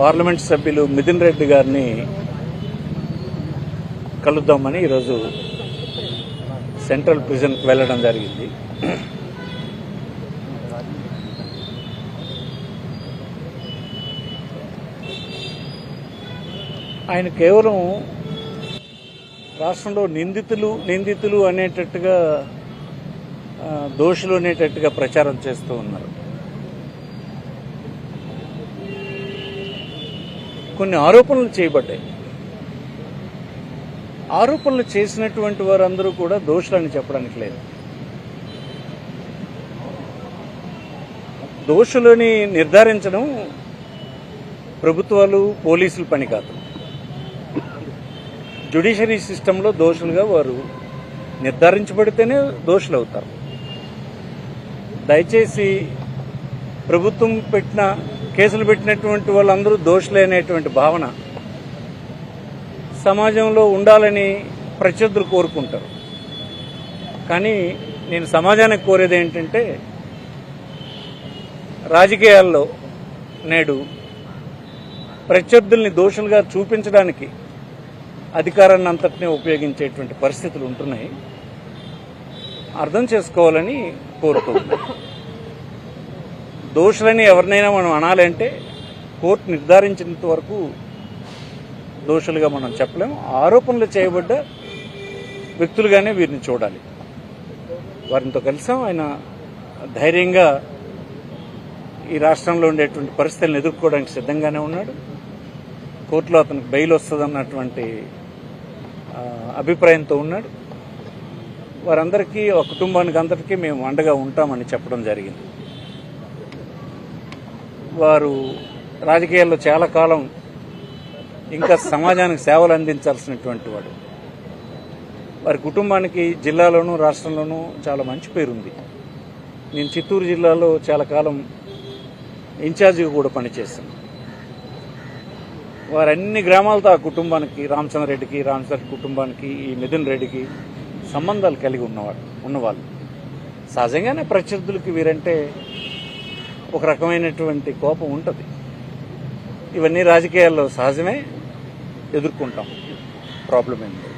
Parliament సభ్యులు మిథున్ రెడ్డి గారిని కలుద్దామని ఈరోజు సెంట్రల్ ప్రిజన్కి వెళ్ళడం జరిగింది. ఆయన కేవలం రాష్ట్రంలో నిందితులు నిందితులు అనేటట్టుగా దోషులు అనేటట్టుగా ప్రచారం చేస్తూ ఉన్నారు. కొన్ని ఆరోపణలు చేయబడ్డాయి. ఆరోపణలు చేసినటువంటి వారందరూ కూడా దోషులని చెప్పడానికి లేదు. దోషులని నిర్ధారించడం ప్రభుత్వాలు పోలీసుల పని కాదు. జ్యుడిషరీ సిస్టంలో దోషులుగా వారు నిర్ధారించబడితేనే దోషులు అవుతారు దయచేసి ప్రభుత్వం పెట్టిన కేసులు పెట్టినటువంటి వాళ్ళందరూ దోషులేనేటువంటి భావన సమాజంలో ఉండాలని ప్రత్యర్థులు కోరుకుంటారు. కానీ నేను సమాజానికి కోరేది ఏంటంటే రాజకీయాల్లో నేడు ప్రత్యర్థుల్ని దోషులుగా చూపించడానికి అధికారాన్ని అంతటినీ ఉపయోగించేటువంటి పరిస్థితులు ఉంటున్నాయి. అర్థం చేసుకోవాలని కోరుకుంటున్నాను దోషులని ఎవరినైనా మనం అనాలంటే కోర్టు నిర్ధారించినంత వరకు దోషులుగా మనం చెప్పలేము. ఆరోపణలు చేయబడ్డ వ్యక్తులుగానే వీరిని చూడాలి. వారితో కలిసాం. ఆయన ధైర్యంగా ఈ రాష్ట్రంలో ఉండేటువంటి పరిస్థితులను ఎదుర్కోవడానికి సిద్ధంగానే ఉన్నాడు. కోర్టులో అతనికి బెయిల్ వస్తుందన్నటువంటి అభిప్రాయంతో ఉన్నాడు. వారందరికీ ఒక కుటుంబానికి అందరికీ మేము అండగా ఉంటామని చెప్పడం జరిగింది. వారు రాజకీయాల్లో చాలా కాలం ఇంకా సమాజానికి సేవలు అందించాల్సినటువంటి వాడు. వారి కుటుంబానికి జిల్లాలోనూ రాష్ట్రంలోనూ చాలా మంచి పేరుంది. నేను చిత్తూరు జిల్లాలో చాలా కాలం ఇన్ఛార్జిగా కూడా పనిచేశాను. వారు అన్ని గ్రామాలతో ఆ కుటుంబానికి రామచంద్రరెడ్డికి రామచంద్ర కుటుంబానికి ఈ మిథున్ రెడ్డికి సంబంధాలు కలిగి ఉన్నవాడు ఉన్నవాళ్ళు. సహజంగానే ప్రత్యర్థులకి వీరంటే ఒక రకమైనటువంటి కోపం ఉంటుంది. ఇవన్నీ రాజకీయాల్లో సహజమే ఎదుర్కొంటాం. ప్రాబ్లం ఏంటి